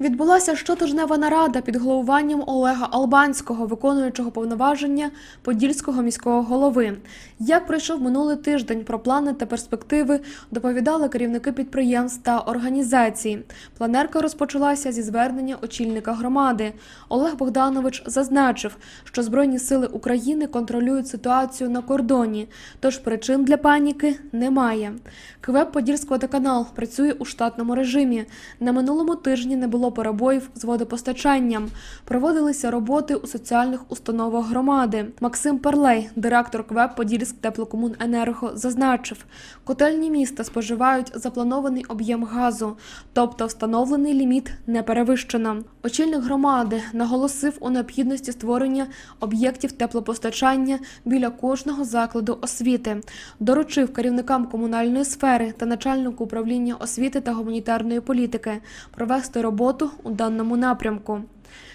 Відбулася щотижнева нарада під головуванням Олега Албанського, виконуючого повноваження Подільського міського голови. Як пройшов минулий тиждень про плани та перспективи, доповідали керівники підприємств та організацій. Планерка розпочалася зі звернення очільника громади. Олег Богданович зазначив, що Збройні сили України контролюють ситуацію на кордоні, тож причин для паніки немає. КВЕП Подільськводоканал працює у штатному режимі. На минулому тижні не було перебоїв з водопостачанням. Проводилися роботи у соціальних установах громади. Максим Перлей, директор КВЕП Подільськ теплокомуненерго, зазначив, котельні міста споживають запланований об'єм газу, тобто встановлений ліміт не перевищено. Очільник громади наголосив у необхідності створення об'єктів теплопостачання біля кожного закладу освіти, доручив керівникам комунальної сфери та начальнику управління освіти та гуманітарної політики провести роботу у даному напрямку.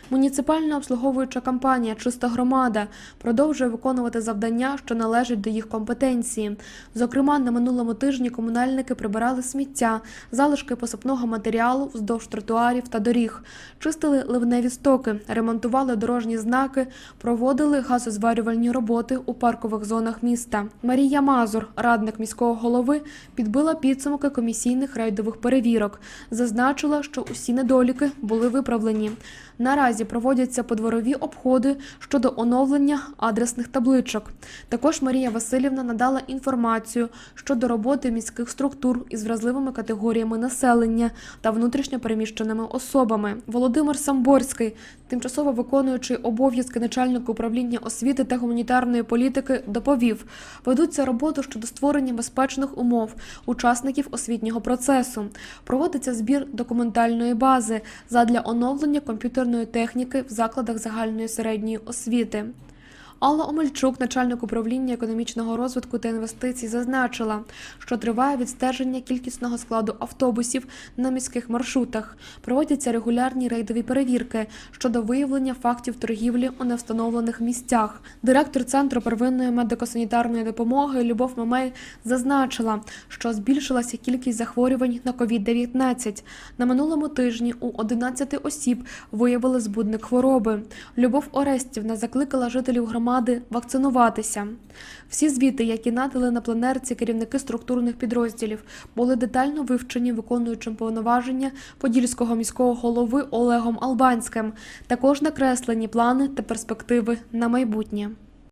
Муніципальна обслуговуюча компанія Чиста громада продовжує виконувати завдання, що належать до їх компетенції. Зокрема, на минулому тижні комунальники прибирали сміття, залишки посипного матеріалу вздовж тротуарів та доріг, чистили ливневі стоки, ремонтували дорожні знаки, проводили газозварювальні роботи у паркових зонах міста. Марія Мазур, радник міського голови, підбила підсумки комісійних рейдових перевірок, зазначила, що усі недоліки були виправлені. Наразі проводяться подворові обходи щодо оновлення адресних табличок. Також Марія Васильівна надала інформацію щодо роботи міських структур із вразливими категоріями населення та внутрішньо переміщеними особами. Володимир Самборський, тимчасово виконуючий обов'язки начальника управління освіти та гуманітарної політики, доповів: ведуться роботи щодо створення безпечних умов учасників освітнього процесу. Проводиться збір документальної бази задля оновлення комп'ютерної техніки в закладах загальної середньої освіти. Алла Омельчук, начальник управління економічного розвитку та інвестицій, зазначила, що триває відстеження кількісного складу автобусів на міських маршрутах. Проводяться регулярні рейдові перевірки щодо виявлення фактів торгівлі у невстановлених місцях. Директор центру первинної медико-санітарної допомоги Любов Мамей зазначила, що збільшилася кількість захворювань на COVID-19. На минулому тижні у 11 осіб виявили збудник хвороби. Любов Орестівна закликала жителів громади вакцинуватися. Всі звіти, які надали на пленерці керівники структурних підрозділів, були детально вивчені виконуючим повноваження подільського міського голови Олегом Албанським. Також накреслені плани та перспективи на майбутнє.